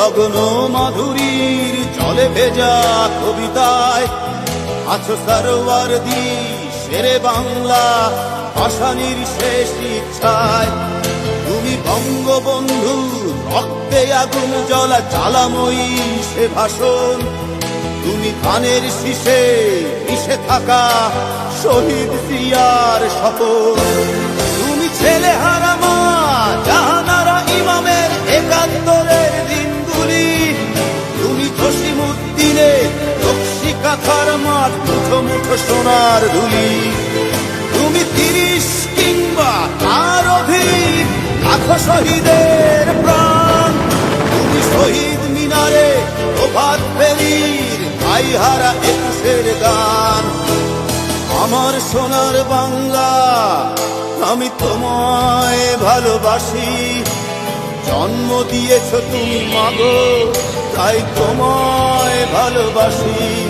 লগ্ন মাধুরীর জলে ভেজা কবিতায়। আছো সারোয়ার দি শেরে বাংলা ভাষানির শেষ ইচ্ছায়। তুমি বঙ্গবন্ধু, রক্তে আগুন জ্বলা, জ্বালাময়ী সে ভাষণ। তুমি ধানের শীষে মিশে থাকা শহীদ সিয়ার শপথ। রক্ষী মাঠ মুঠো মুঠো সোনার ধুলি। তুমি তিরিশ কিংবা তার অধিক লাখো শহীদের প্রাণ। তুমি শহীদ মিনারে প্রভাত ফেরির হারা একুশের গান। আমার সোনার বাংলা, আমি তোমায় ভালোবাসি। জন্ম দিয়েছ তুমি, মাগো, তাই তোমায় ভালোবাসি।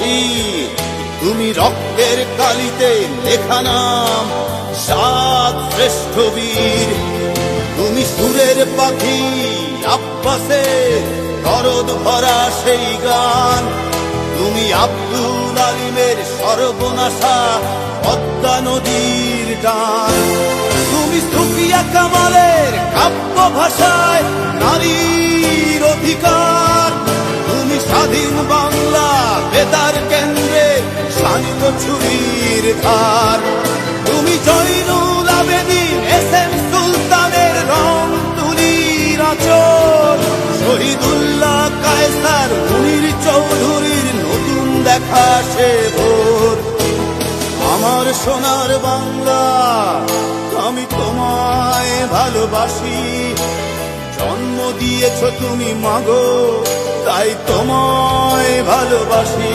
মমশীর তুমি রক্তের কালিতে লেখা নাম, সাত শ্রেষ্ঠ বীর। তুমি সুরের পাখি আব্বাসে দরদ ভরা সেই গান। তুমি আব্দুল আলিমের সর্বনাশা পদ্মা নদীর গান তুমি সুফিয়া কামালের কাব্য ভাষায় নারীর অধিকার। তুমি স্বাধীন বাংলা ছুরির ধার তুমি জৈনুল আবেদিন, এস এম সুলতানের রং তুলির আচর শহীদুল্লাহ কায়সার, মুনির চৌধুরীর নতুন দেখা সে ভোর। আমার সোনার বাংলা, আমি তোমায় ভালোবাসি। জন্ম দিয়েছ তুমি মাগো, তাই তোমায় ভালোবাসি।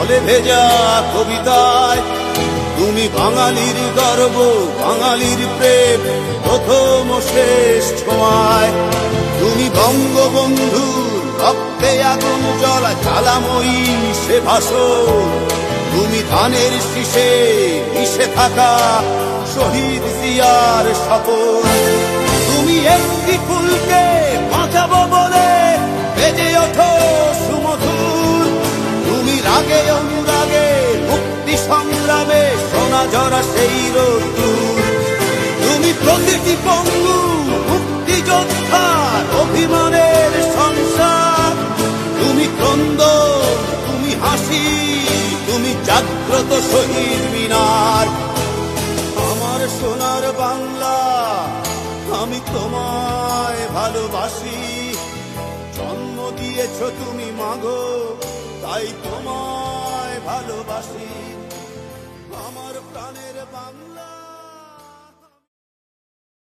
জলে ভেজা কবিতায়, তুমি বাঙালির গর্ব, বাঙালির প্রেম, প্রথম শেষ ছোঁয়ায়। তুমি বঙ্গবন্ধু, রক্তে আগুন জলা জ্বালাময়ী সে ভাষণ। তুমি ধানের শীষে মিশে থাকা শহীদ জিয়ার শপথ। তুমি একটি ফুলকে বাঁচাবো বলে বেজে ওঠো রাগে, অনুরাগে, মুক্তি সংগ্রামে সোনা জরা সেই রোদ্দুর তুমি প্রতিটি পঙ্গু মুক্তিযোদ্ধার অভিমানের সংসার। তুমি ক্রন্দ তুমি হাসি, তুমি জাগ্রত শহীদ মিনার। আমার সোনার বাংলা, আমি তোমায় ভালোবাসি। জন্ম দিয়েছ তুমি, মাগো। তাই তোমায় ভালোবাসি। আমার প্রাণের বাংলা